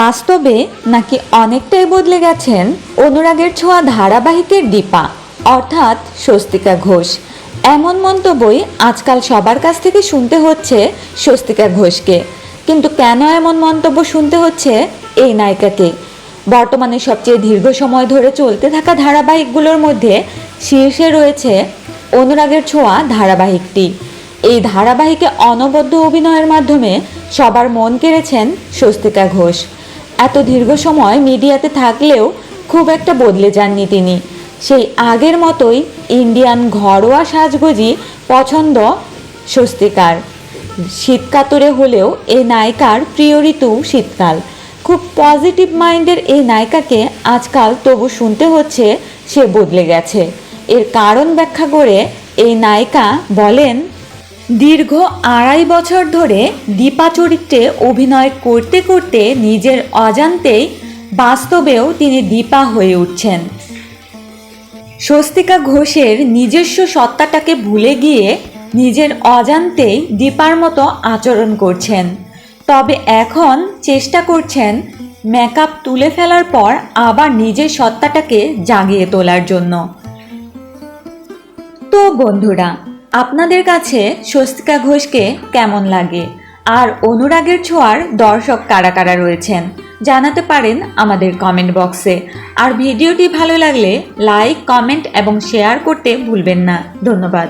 বাস্তবে নাকি অনেকটাই বদলে গেছেন অনুরাগের ছোঁয়া ধারাবাহিকের দীপা? অর্থাৎ স্বস্তিকা ঘোষ। এমন মন্তব্যই আজকাল সবার কাছ থেকে শুনতে হচ্ছে স্বস্তিকা ঘোষকে। কিন্তু কেন এমন মন্তব্য শুনতে হচ্ছে এই নায়িকাকে? বর্তমানে সবচেয়ে দীর্ঘ সময় ধরে চলতে থাকা ধারাবাহিকগুলোর মধ্যে শীর্ষে রয়েছে অনুরাগের ছোঁয়া ধারাবাহিকটি। এই ধারাবাহিকে অনবদ্য অভিনয়ের মাধ্যমে সবার মন কেড়েছেন স্বস্তিকা ঘোষ। এত দীর্ঘ সময় মিডিয়াতে থাকলেও খুব একটা বদলে যাননি তিনি। সেই আগের মতোই ইন্ডিয়ান ঘরোয়া সাজগোজি পছন্দ স্বস্তিকার। শীতকাতরে হলেও এই নায়িকার প্রিয় ঋতু শীতকাল। খুব পজিটিভ মাইন্ডের এই নায়িকাকে আজকাল তবু শুনতে হচ্ছে সে বদলে গেছে। এর কারণ ব্যাখ্যা করে এই নায়িকা বলেন দীর্ঘ আড়াই বছর ধরে দীপা চরিত্রে অভিনয় করতে করতে নিজের অজান্তেই বাস্তবেও তিনি দীপা হয়ে উঠছেন। স্বস্তিকা ঘোষের নিজস্ব সত্তাটাকে ভুলে গিয়ে নিজের অজান্তেই দীপার মতো আচরণ করছেন। তবে এখন চেষ্টা করছেন মেকআপ তুলে ফেলার পর আবার নিজের সত্তাটাকে জাগিয়ে তোলার জন্য। তো বন্ধুরা আপনাদের কাছে স্বস্তিকা ঘোষকে কেমন লাগে? আর অনুরাগের ছোঁয়ার দর্শক কারা কারা রয়েছেন? জানাতে পারেন আমাদের কমেন্ট বক্সে আর ভিডিওটি ভালো লাগলে লাইক কমেন্ট এবং শেয়ার করতে ভুলবেন না। ধন্যবাদ।